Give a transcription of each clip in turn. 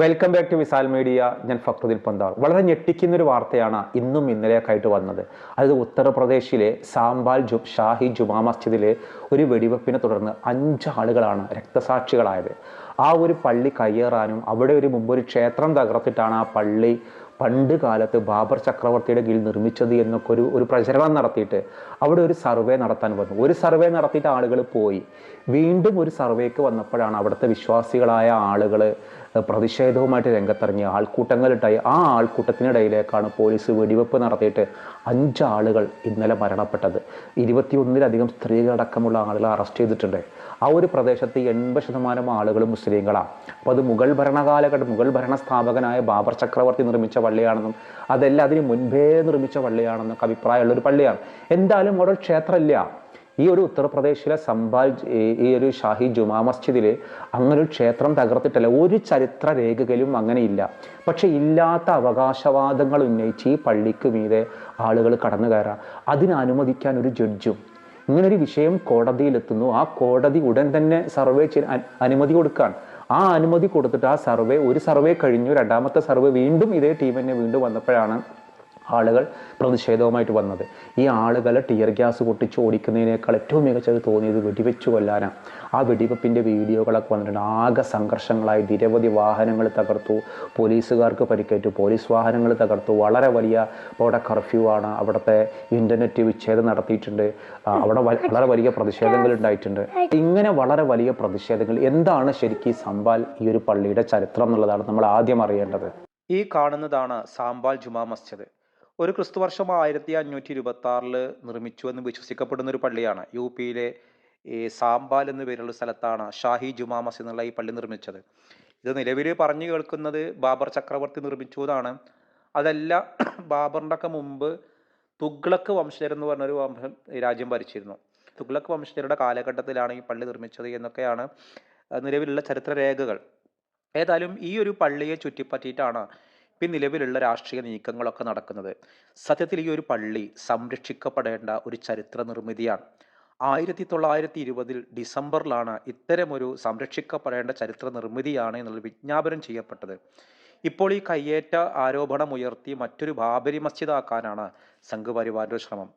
Welcome back to Visal media ഞാൻ ഫക്രുദ്ദീൻ പന്താൾ വളരെ ഞെട്ടിക്കുന്നൊരു വാർത്തയാണ് ഇന്നും ഇന്നലെയൊക്കെയായിട്ട് വന്നത്. അതായത് ഉത്തർപ്രദേശിലെ സാംബാൽ ജു ഷാഹി ജുമാ മസ്ജിദിലെ ഒരു വെടിവെപ്പിനെ തുടർന്ന് അഞ്ച് ആളുകളാണ് രക്തസാക്ഷികളായത്. ആ ഒരു പള്ളി കയ്യേറാനും അവിടെ ഒരു മുമ്പ് ഒരു ക്ഷേത്രം തകർത്തിട്ടാണ് ആ പള്ളി പണ്ട് കാലത്ത് ബാബർ ചക്രവർത്തിയുടെ കീഴിൽ നിർമ്മിച്ചത് എന്നൊക്കെ ഒരു ഒരു പ്രചരണം നടത്തിയിട്ട് അവിടെ ഒരു സർവേ നടത്താൻ വന്നു. ഒരു സർവേ നടത്തിയിട്ട് ആളുകൾ പോയി. വീണ്ടും ഒരു സർവേക്ക് വന്നപ്പോഴാണ് അവിടുത്തെ വിശ്വാസികളായ ആളുകൾ പ്രതിഷേധവുമായിട്ട് രംഗത്തിറങ്ങിയ ആൾക്കൂട്ടങ്ങളുണ്ടായി ആ ആൾക്കൂട്ടത്തിനിടയിലേക്കാണ് പോലീസ് വെടിവെപ്പ് നടത്തിയിട്ട് അഞ്ച് ആളുകൾ ഇന്നലെ മരണപ്പെട്ടത്. ഇരുപത്തിയൊന്നിലധികം സ്ത്രീകളടക്കമുള്ള ആളുകളെ അറസ്റ്റ് ചെയ്തിട്ടുണ്ട്. ആ ഒരു പ്രദേശത്ത് എൺപത് ശതമാനം ആളുകൾ മുസ്ലിങ്ങളാണ് അപ്പോൾ അത് മുഗൾ ഭരണകാലഘട്ടം മുഗൾ ഭരണ സ്ഥാപകനായ ബാബർ ചക്രവർത്തി നിർമ്മിച്ച പള്ളിയാണെന്നും അതല്ല അതിന് മുൻപേ നിർമ്മിച്ച പള്ളിയാണെന്നൊക്കെ അഭിപ്രായമുള്ള ഒരു പള്ളിയാണ്. എന്തായാലും അവിടെ ക്ഷേത്രമില്ല. ഈ ഒരു ഉത്തർപ്രദേശിലെ സംബാൽ ഈ- ഒരു ഷാഹി ജുമാ മസ്ജിദിൽ അങ്ങനെ ഒരു ക്ഷേത്രം തകർത്തിട്ടല്ല? ഒരു ചരിത്ര രേഖകളും അങ്ങനെയില്ല പക്ഷേ ഇല്ലാത്ത അവകാശവാദങ്ങൾ ഉന്നയിച്ച് ഈ പള്ളിക്ക് മീതെ ആളുകൾ കടന്നു കയറാം. അതിനനുമതിക്കാൻ ഒരു ജഡ്ജും. ഇങ്ങനൊരു വിഷയം കോടതിയിലെത്തുന്നു. ആ കോടതി ഉടൻ തന്നെ സർവേ ചെയ്യാൻ അനുമതി കൊടുക്കാൻ ആ അനുമതി കൊടുത്തിട്ട് ആ സർവേ ഒരു സർവേ കഴിഞ്ഞു. രണ്ടാമത്തെ സർവേ വീണ്ടും ഇതേ ടീം തന്നെ വീണ്ടും വന്നപ്പോഴാണ് ആളുകൾ പ്രതിഷേധവുമായിട്ട് വന്നത്. ഈ ആളുകളെ ടിയർ ഗ്യാസ് പൊട്ടിച്ച് ഓടിക്കുന്നതിനേക്കാൾ ഏറ്റവും മികച്ചത് തോന്നിയത് വെടിവെച്ച് കൊല്ലാനാണ് ആ വെടിവെപ്പിന്റെ വീഡിയോകളൊക്കെ വന്നിട്ടുണ്ട്. ആകെ സംഘർഷങ്ങളായി. നിരവധി വാഹനങ്ങൾ തകർത്തു. പോലീസുകാർക്ക് പരിക്കേറ്റു. പോലീസ് വാഹനങ്ങൾ തകർത്തു. വളരെ വലിയ അവിടെ കർഫ്യൂ ആണ്. അവിടുത്തെ ഇന്റർനെറ്റ് വിച്ഛേദം നടത്തിയിട്ടുണ്ട്. അവിടെ വളരെ വലിയ പ്രതിഷേധങ്ങൾ ഉണ്ടായിട്ടുണ്ട്. ഇങ്ങനെ വളരെ വലിയ പ്രതിഷേധങ്ങൾ. എന്താണ് ശരിക്കും സംബാൽ ഈ ഒരു പള്ളിയുടെ ചരിത്രം എന്നുള്ളതാണ് നമ്മൾ ആദ്യം അറിയേണ്ടത്. ഈ കാണുന്നതാണ് സാമ്പാൽ ജുമാ മസ്ജിദ്. ഒരു ക്രിസ്തുവർഷം ആയിരത്തി അഞ്ഞൂറ്റി ഇരുപത്തി ആറിൽ നിർമ്മിച്ചു എന്ന് വിശ്വസിക്കപ്പെടുന്ന ഒരു പള്ളിയാണ്. യു പിയിലെ സാമ്പാൽ എന്ന പേരുള്ള സ്ഥലത്താണ് ഷാഹി ജുമാ മസ്ജിദ് എന്നുള്ള ഈ പള്ളി നിർമ്മിച്ചത്. ഇത് നിലവിൽ പറഞ്ഞു കേൾക്കുന്നത് ബാബർ ചക്രവർത്തി നിർമ്മിച്ചു എന്നാണ്. അതല്ല ബാബറിന്റെ ഒക്കെ മുമ്പ് തുഗ്ലക്ക് വംശജർ എന്ന് പറഞ്ഞൊരു വംശം രാജ്യം ഭരിച്ചിരുന്നു. തുഗ്ലക്ക് വംശജരുടെ കാലഘട്ടത്തിലാണ് ഈ പള്ളി നിർമ്മിച്ചത് എന്നൊക്കെയാണ് നിലവിലുള്ള ചരിത്ര രേഖകൾ ഏതായാലും ഈ ഒരു പള്ളിയെ ചുറ്റിപ്പറ്റിയിട്ടാണ് ഇപ്പം നിലവിലുള്ള രാഷ്ട്രീയ നീക്കങ്ങളൊക്കെ നടക്കുന്നത്. സത്യത്തിൽ ഈ ഒരു പള്ളി സംരക്ഷിക്കപ്പെടേണ്ട ഒരു ചരിത്ര നിർമ്മിതിയാണ്. ആയിരത്തി തൊള്ളായിരത്തി ഇരുപതിൽ ഡിസംബറിലാണ് ഇത്തരമൊരു സംരക്ഷിക്കപ്പെടേണ്ട ചരിത്ര നിർമ്മിതിയാണ് എന്നുള്ള വിജ്ഞാപനം ചെയ്യപ്പെട്ടത്. ഇപ്പോൾ ഈ കയ്യേറ്റ ആരോപണമുയർത്തി മറ്റൊരു ബാബരി മസ്ജിദ് ആക്കാനാണ് സംഘപരിവാറിന്റെ ശ്രമം.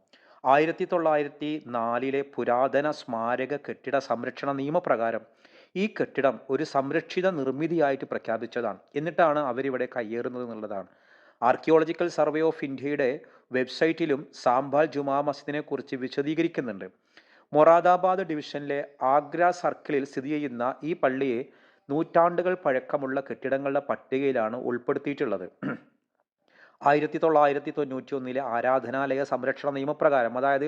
ആയിരത്തി തൊള്ളായിരത്തി നാലിലെ പുരാതന സ്മാരക കെട്ടിട സംരക്ഷണ നിയമപ്രകാരം ഈ കെട്ടിടം ഒരു സംരക്ഷിത നിർമ്മിതിയായിട്ട് പ്രഖ്യാപിച്ചതാണ്. എന്നിട്ടാണ് അവരിവിടെ കയ്യേറുന്നത് എന്നുള്ളതാണ്. ആർക്കിയോളജിക്കൽ സർവേ ഓഫ് ഇന്ത്യയുടെ വെബ്സൈറ്റിലും സാംബാൽ ജുമാ മസ്ജിദിനെ കുറിച്ച് വിശദീകരിക്കുന്നുണ്ട്. മൊറാദാബാദ് ഡിവിഷനിലെ ആഗ്ര സർക്കിളിൽ സ്ഥിതി ചെയ്യുന്ന ഈ പള്ളിയെ നൂറ്റാണ്ടുകൾ പഴക്കമുള്ള കെട്ടിടങ്ങളുടെ പട്ടികയിലാണ് ഉൾപ്പെടുത്തിയിട്ടുള്ളത്. ആയിരത്തി തൊള്ളായിരത്തി തൊണ്ണൂറ്റി ഒന്നിലെ ആരാധനാലയ സംരക്ഷണ നിയമപ്രകാരം അതായത്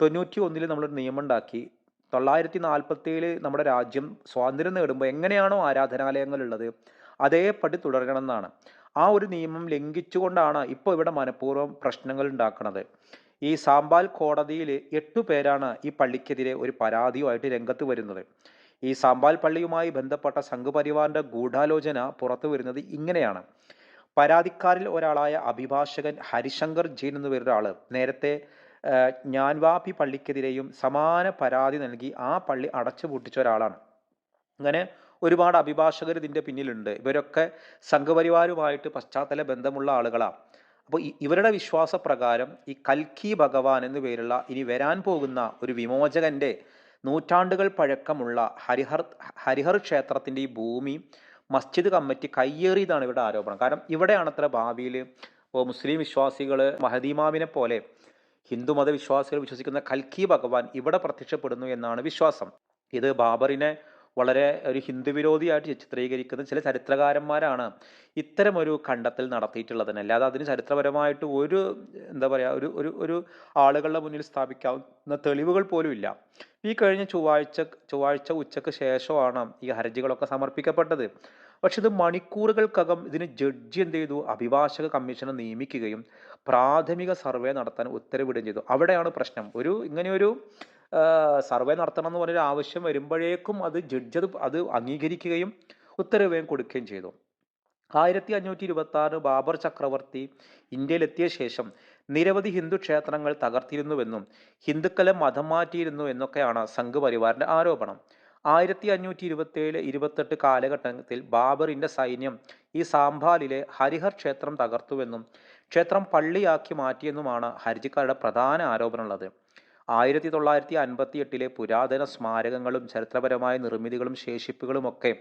തൊണ്ണൂറ്റി ഒന്നിൽ നമ്മളൊരു നിയമം ഉണ്ടാക്കി തൊള്ളായിരത്തി നാൽപ്പത്തി ഏഴ് നമ്മുടെ രാജ്യം സ്വാതന്ത്ര്യം നേടുമ്പോൾ എങ്ങനെയാണോ ആരാധനാലയങ്ങൾ ഉള്ളത് അതേപടി തുടരണം എന്നാണ് ആ ഒരു നിയമം ലംഘിച്ചുകൊണ്ടാണ് ഇപ്പോൾ ഇവിടെ മനഃപൂർവം പ്രശ്നങ്ങൾ ഉണ്ടാക്കുന്നത്. ഈ സാമ്പാൽ കോടതിയിൽ എട്ടു പേരാണ് ഈ പള്ളിക്കെതിരെ ഒരു പരാതിയുമായിട്ട് രംഗത്ത് വരുന്നത്. ഈ സാമ്പാൽ പള്ളിയുമായി ബന്ധപ്പെട്ട സംഘപരിവാറിന്റെ ഗൂഢാലോചന പുറത്തു വരുന്നത് ഇങ്ങനെയാണ്. പരാതിക്കാരിൽ ഒരാളായ അഭിഭാഷകൻ ഹരിശങ്കർ ജെയിൻ എന്ന പേരൊരാൾ നേരത്തെ ജ്ഞാൻവാപി പള്ളിക്കെതിരെയും സമാന പരാതി നൽകി ആ പള്ളി അടച്ചു പൂട്ടിച്ച ഒരാളാണ്. അങ്ങനെ ഒരുപാട് അഭിഭാഷകർ ഇതിന്റെ പിന്നിലുണ്ട്. ഇവരൊക്കെ സംഘപരിവാരുമായിട്ട് പശ്ചാത്തല ബന്ധമുള്ള ആളുകളാണ് അപ്പോൾ ഇവരുടെ വിശ്വാസപ്രകാരം ഈ കൽക്കി ഭഗവാൻ എന്നു പേരുള്ള ഇനി വരാൻ പോകുന്ന ഒരു വിമോചകന്റെ നൂറ്റാണ്ടുകൾ പഴക്കമുള്ള ഹരിഹർ ഹരിഹർ ക്ഷേത്രത്തിന്റെ ഈ ഭൂമി മസ്ജിദ് കമ്മിറ്റി കയ്യേറിയതാണ് ഇവരുടെ ആരോപണം. കാരണം ഇവിടെയാണ് അത്ര ഭാവിയിൽ മുസ്ലിം വിശ്വാസികൾ മഹദീമാവിനെ പോലെ ഹിന്ദുമത വിശ്വാസികൾ വിശ്വസിക്കുന്ന കൽക്കി ഭഗവാൻ ഇവിടെ പ്രത്യക്ഷപ്പെടുന്നു എന്നാണ് വിശ്വാസം. ഇത് ബാബറിനെ വളരെ ഒരു ഹിന്ദു വിരോധിയായിട്ട് ചിത്രീകരിക്കുന്ന ചില ചരിത്രകാരന്മാരാണ് ഇത്തരമൊരു കണ്ടെത്തൽ നടത്തിയിട്ടുള്ളതിന്. അല്ലാതെ അതിന് ചരിത്രപരമായിട്ട് ഒരു എന്താ പറയുക ഒരു ഒരു ഒരു ആളുകളുടെ മുന്നിൽ സ്ഥാപിക്കാവുന്ന തെളിവുകൾ പോലും ഇല്ല. ഈ കഴിഞ്ഞ ചൊവ്വാഴ്ച ചൊവ്വാഴ്ച ഉച്ചയ്ക്ക് ശേഷമാണ് ഈ ഹർജികളൊക്കെ സമർപ്പിക്കപ്പെട്ടത്. പക്ഷെ ഇത് മണിക്കൂറുകൾക്കകം ഇതിന് ജഡ്ജി എന്ത് ചെയ്തു? അഭിഭാഷക കമ്മീഷനെ നിയമിക്കുകയും പ്രാഥമിക സർവേ നടത്താൻ ഉത്തരവിടുകയും ചെയ്തു. അവിടെയാണ് പ്രശ്നം. ഒരു ഇങ്ങനെയൊരു സർവേ നടത്തണം എന്ന് പറഞ്ഞൊരു ആവശ്യം വരുമ്പോഴേക്കും അത് ജഡ്ജ് അത് അംഗീകരിക്കുകയും ഉത്തരവേയും കൊടുക്കുകയും ചെയ്തു. ആയിരത്തി അഞ്ഞൂറ്റി ഇരുപത്തി ആറ് ബാബർ ചക്രവർത്തി ഇന്ത്യയിലെത്തിയ ശേഷം നിരവധി ഹിന്ദു ക്ഷേത്രങ്ങൾ തകർത്തിരുന്നുവെന്നും ഹിന്ദുക്കളെ മതം മാറ്റിയിരുന്നു എന്നൊക്കെയാണ് സംഘപരിവാറിന്റെ ആരോപണം. ആയിരത്തി അഞ്ഞൂറ്റി ഇരുപത്തേഴ് ഇരുപത്തെട്ട് കാലഘട്ടത്തിൽ ബാബറിന്റെ സൈന്യം ഈ സാംഭാലിലെ ഹരിഹർ ക്ഷേത്രം തകർത്തുവെന്നും ക്ഷേത്രം പള്ളിയാക്കി മാറ്റിയെന്നുമാണ് ഹർജിക്കാരുടെ പ്രധാന ആരോപണമുള്ളത്. ആയിരത്തി തൊള്ളായിരത്തി അൻപത്തി എട്ടിലെ പുരാതന സ്മാരകങ്ങളും ചരിത്രപരമായ നിർമ്മിതികളും ശേഷിപ്പുകളുമൊക്കെ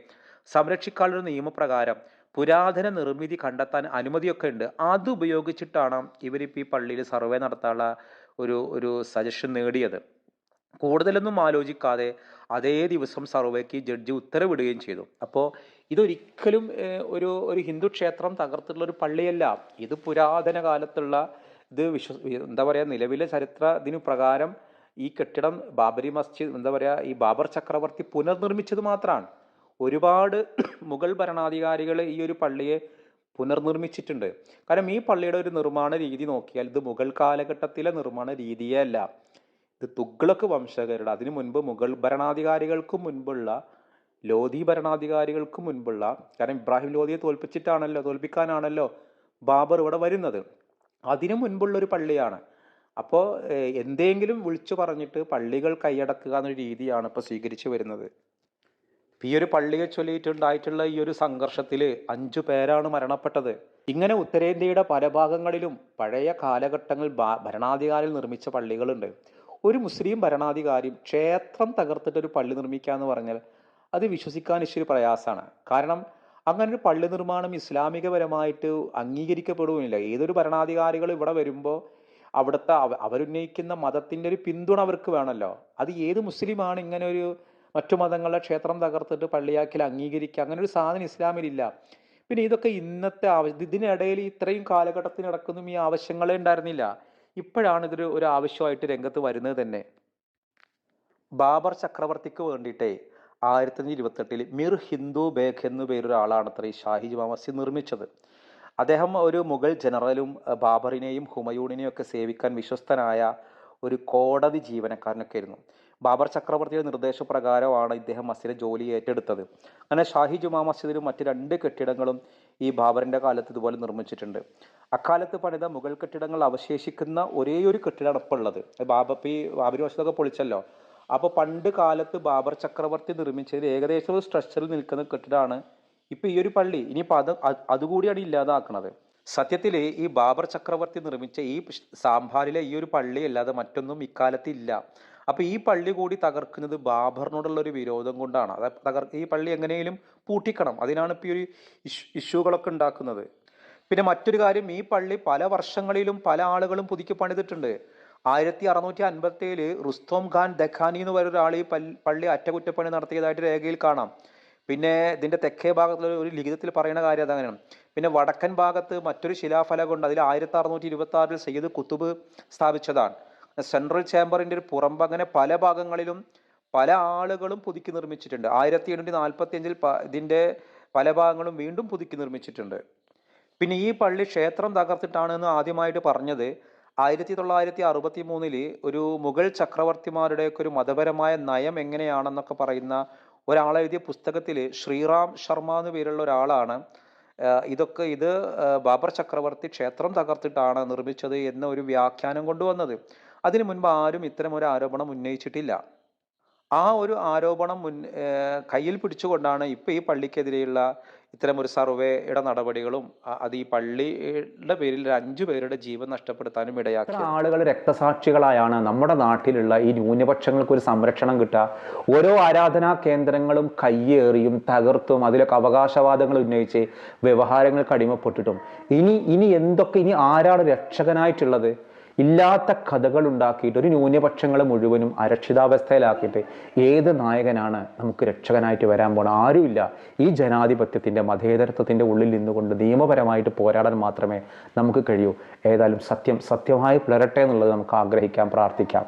സംരക്ഷിക്കാനുള്ള നിയമപ്രകാരം പുരാതന നിർമ്മിതി കണ്ടെത്താൻ അനുമതിയൊക്കെ ഉണ്ട് അത് ഉപയോഗിച്ചിട്ടാണ് ഇവരിപ്പോൾ ഈ പള്ളിയിൽ സർവേ നടത്താനുള്ള ഒരു ഒരു സജഷൻ നേടിയത്. കൂടുതലൊന്നും ആലോചിക്കാതെ അതേ ദിവസം സർവേക്ക് ജഡ്ജി ഉത്തരവിടുകയും ചെയ്തു. അപ്പോൾ ഇതൊരിക്കലും ഒരു ഒരു ഹിന്ദു ക്ഷേത്രം തകർത്തിട്ടുള്ള ഒരു പള്ളിയല്ല. ഇത് പുരാതന കാലത്തുള്ള ഇത് വിശ്വ എന്താ പറയുക നിലവിലെ ചരിത്ര ഇതിനു പ്രകാരം ഈ കെട്ടിടം ബാബരി മസ്ജിദ് എന്താ പറയുക ഈ ബാബർ ചക്രവർത്തി പുനർനിർമ്മിച്ചത് മാത്രമാണ്. ഒരുപാട് മുഗൾ ഭരണാധികാരികൾ ഈ ഒരു പള്ളിയെ പുനർനിർമ്മിച്ചിട്ടുണ്ട്. കാരണം ഈ പള്ളിയുടെ ഒരു നിർമ്മാണ രീതി നോക്കിയാൽ ഇത് മുഗൾ കാലഘട്ടത്തിലെ നിർമ്മാണ രീതിയേ അല്ല. ഇത് തുഗ്ലക്ക് വംശകരുടെ അതിനു മുൻപ് മുഗൾ ഭരണാധികാരികൾക്കും മുൻപുള്ള ലോധി ഭരണാധികാരികൾക്ക് മുൻപുള്ള കാരണം ഇബ്രാഹിം ലോധിയെ തോൽപ്പിച്ചിട്ടാണല്ലോ തോൽപ്പിക്കാനാണല്ലോ ബാബർ ഇവിടെ വരുന്നത്. അതിനു മുൻപുള്ള ഒരു പള്ളിയാണ് അപ്പോൾ എന്തെങ്കിലും വിളിച്ചു പറഞ്ഞിട്ട് പള്ളികൾ കൈയടക്കുക എന്നൊരു രീതിയാണ് ഇപ്പോൾ സ്വീകരിച്ചു വരുന്നത്. ഈ ഒരു പള്ളിയെ ചൊല്ലിയിട്ടുണ്ടായിട്ടുള്ള ഈ ഒരു സംഘർഷത്തിൽ അഞ്ചു പേരാണ് മരണപ്പെട്ടത്. ഇങ്ങനെ ഉത്തരേന്ത്യയുടെ പല ഭാഗങ്ങളിലും പഴയ കാലഘട്ടങ്ങളിൽ ഭരണാധികാരികൾ നിർമ്മിച്ച പള്ളികളുണ്ട്. ഒരു മുസ്ലിം ഭരണാധികാരിയും ക്ഷേത്രം തകർത്തിട്ട് ഒരു പള്ളി നിർമ്മിക്കുക എന്ന് പറഞ്ഞാൽ അത് വിശ്വസിക്കാൻ ഇച്ചിരി പ്രയാസമാണ്. കാരണം അങ്ങനെ ഒരു പള്ളി നിർമ്മാണം ഇസ്ലാമികപരമായിട്ട് അംഗീകരിക്കപ്പെടുകയില്ല. ഏതൊരു ഭരണാധികാരികൾ ഇവിടെ വരുമ്പോൾ അവിടുത്തെ അവ- അവരുന്നയിക്കുന്ന മതത്തിന്റെ ഒരു പിന്തുണ അവർക്ക് വേണമല്ലോ. അത് ഏത് മുസ്ലിമാണ് ഇങ്ങനെ ഒരു മറ്റു മതങ്ങളുടെ ക്ഷേത്രം തകർത്തിട്ട് പള്ളിയാക്കിൽ അംഗീകരിക്കുക? അങ്ങനെ ഒരു സാധനം ഇസ്ലാമിലില്ല. പിന്നെ ഇതൊക്കെ ഇന്നത്തെ ആവശ്യം ഇതിനിടയിൽ ഇത്രയും കാലഘട്ടത്തിൽ നടക്കുന്നതും ഈ ആവശ്യങ്ങളെ ഉണ്ടായിരുന്നില്ല. ഇപ്പോഴാണ് ഇതൊരു ഒരു ആവശ്യമായിട്ട് രംഗത്ത് വരുന്നത് തന്നെ. ബാബർ ചക്രവർത്തിക്ക് വേണ്ടിയിട്ടേ ആയിരത്തി അഞ്ഞൂറ്റി ഇരുപത്തെട്ടിൽ മിർ ഹിന്ദു ബേഗ് എന്നു പേരൊരാളാണ് അത്ര ഈ ഷാഹി ജുമാ മസ്ജിദ് നിർമ്മിച്ചത്. അദ്ദേഹം ഒരു മുഗൾ ജനറലും ബാബറിനെയും ഹുമയൂണിനെയും ഒക്കെ സേവിക്കാൻ വിശ്വസ്തനായ ഒരു കോടതി ജീവനക്കാരനൊക്കെ ആയിരുന്നു ബാബർ ചക്രവർത്തിയുടെ നിർദ്ദേശപ്രകാരമാണ് ഇദ്ദേഹം മസ്ജിദിലെ ജോലി ഏറ്റെടുത്തത്. അങ്ങനെ ഷാഹി ജുമാ മസ്ജിദിലും മറ്റ് രണ്ട് കെട്ടിടങ്ങളും ഈ ബാബറിന്റെ കാലത്ത് ഇതുപോലെ നിർമ്മിച്ചിട്ടുണ്ട്. അക്കാലത്ത് പണിത മുഗൾ കെട്ടിടങ്ങൾ അവശേഷിക്കുന്ന ഒരേ ഒരു കെട്ടിടമാണ് ഇപ്പോൾ ഉള്ളത്. ബാബപ്പി ബാബരി മസ്ജിദൊക്കെ പൊളിച്ചല്ലോ. അപ്പോൾ പണ്ട് കാലത്ത് ബാബർ ചക്രവർത്തി നിർമ്മിച്ചതിൽ ഏകദേശം ഒരു സ്ട്രക്ചറിൽ നിൽക്കുന്ന കെട്ടിടമാണ് ഇപ്പൊ ഈ ഒരു പള്ളി. ഇനിയിപ്പോൾ അത് അത് അതുകൂടിയാണ് ഇല്ലാതാക്കുന്നത് സത്യത്തിൽ ഈ ബാബർ ചക്രവർത്തി നിർമ്മിച്ച ഈ സാമ്പാറിലെ ഈ ഒരു പള്ളി അല്ലാതെ മറ്റൊന്നും ഇക്കാലത്ത് ഇല്ല. അപ്പോൾ ഈ പള്ളി കൂടി തകർക്കുന്നത് ബാബറിനോടുള്ള ഒരു വിരോധം കൊണ്ടാണ്. അത് തകർ ഈ പള്ളി എങ്ങനെയും പൂട്ടിക്കണം. അതിനാണ് ഇപ്പോൾ ഈ ഒരു ഇഷ്യൂ ഇഷ്യൂകളൊക്കെ ഉണ്ടാക്കുന്നത്. പിന്നെ മറ്റൊരു കാര്യം ഈ പള്ളി പല വർഷങ്ങളിലും പല ആളുകളും പുതുക്കി പണിതിട്ടുണ്ട്. ആയിരത്തി അറുന്നൂറ്റി അൻപത്തി ഏഴിൽ റുസ്തോം ഖാൻ ദഖാനി എന്ന് പറയുന്ന ഒരാൾ ഈ പള്ളി അറ്റകുറ്റപ്പണി നടത്തിയതായിട്ട് രേഖയിൽ കാണാം. പിന്നെ ഇതിന്റെ തെക്കേ ഭാഗത്തുള്ള ഒരു ലിഖിതത്തിൽ പറയുന്ന കാര്യം അതങ്ങനെയാണ്. പിന്നെ വടക്കൻ ഭാഗത്ത് മറ്റൊരു ശിലാഫലകമുണ്ട് അതിൽ ആയിരത്തി അറുന്നൂറ്റി ഇരുപത്തി ആറിൽ സയ്യിദ് കുത്തുബ് സ്ഥാപിച്ചതാണ്. സെൻട്രൽ ചേംബറിന്റെ ഒരു പുറമ്പ് അങ്ങനെ പല ഭാഗങ്ങളിലും പല ആളുകളും പുതുക്കി നിർമ്മിച്ചിട്ടുണ്ട്. ആയിരത്തി എണ്ണൂറ്റി നാൽപ്പത്തി അഞ്ചിൽ ഇതിന്റെ പല ഭാഗങ്ങളും വീണ്ടും പുതുക്കി നിർമ്മിച്ചിട്ടുണ്ട്. പിന്നെ ഈ പള്ളി ക്ഷേത്രം തകർത്തിട്ടാണെന്ന് ആദ്യമായിട്ട് പറഞ്ഞത്. ആയിരത്തി തൊള്ളായിരത്തി അറുപത്തി മൂന്നിൽ ഒരു മുഗൾ ചക്രവർത്തിമാരുടെയൊക്കെ ഒരു മതപരമായ നയം എങ്ങനെയാണെന്നൊക്കെ പറയുന്ന ഒരാളെഴുതിയ പുസ്തകത്തിൽ ശ്രീറാം ശർമ്മ എന്ന് പേരുള്ള ഒരാളാണ്. ഇതൊക്കെ ഇത് ബാബർ ചക്രവർത്തി ക്ഷേത്രം തകർത്തിട്ടാണ് നിർമ്മിച്ചത് എന്ന ഒരു വ്യാഖ്യാനം കൊണ്ടുവന്നത്. അതിനു മുൻപ് ആരും ഇത്തരം ഒരു ആരോപണം ഉന്നയിച്ചിട്ടില്ല. ആ ഒരു ആരോപണം മുൻ കയ്യിൽ പിടിച്ചുകൊണ്ടാണ് ഇപ്പൊ ഈ പള്ളിക്കെതിരെയുള്ള ഇത്തരം ഒരു സർവേയുടെ നടപടികളും അത് ഈ പള്ളിയുടെ പേരിൽ ഒരു അഞ്ചു പേരുടെ ജീവൻ നഷ്ടപ്പെടുത്താനും ഇടയാക്കി. ആളുകൾ രക്തസാക്ഷികളായാണ് നമ്മുടെ നാട്ടിലുള്ള ഈ ന്യൂനപക്ഷങ്ങൾക്ക് ഒരു സംരക്ഷണം കിട്ടുക. ഓരോ ആരാധനാ കേന്ദ്രങ്ങളും കയ്യേറിയും തകർത്തും അതിലൊക്കെ അവകാശവാദങ്ങൾ ഉന്നയിച്ച് വ്യവഹാരങ്ങൾക്ക് അടിമപ്പെട്ടിട്ടും. ഇനി ഇനി എന്തൊക്കെ ഇനി ആരാണ് രക്ഷകനായിട്ടുള്ളത്? ഇല്ലാത്ത കഥകൾ ഉണ്ടാക്കിയിട്ട് ഒരു ന്യൂനപക്ഷങ്ങൾ മുഴുവനും അരക്ഷിതാവസ്ഥയിലാക്കിയിട്ട് ഏത് നായകനാണ് നമുക്ക് രക്ഷകനായിട്ട് വരാൻ പോണ ആരുമില്ല. ഈ ജനാധിപത്യത്തിന്റെ മതേതരത്വത്തിന്റെ ഉള്ളിൽ നിന്നുകൊണ്ട് നിയമപരമായിട്ട് പോരാടാൻ മാത്രമേ നമുക്ക് കഴിയൂ. ഏതായാലും സത്യം സത്യമായി പുലരട്ടെ എന്നുള്ളത് നമുക്ക് ആഗ്രഹിക്കാം പ്രാർത്ഥിക്കാം.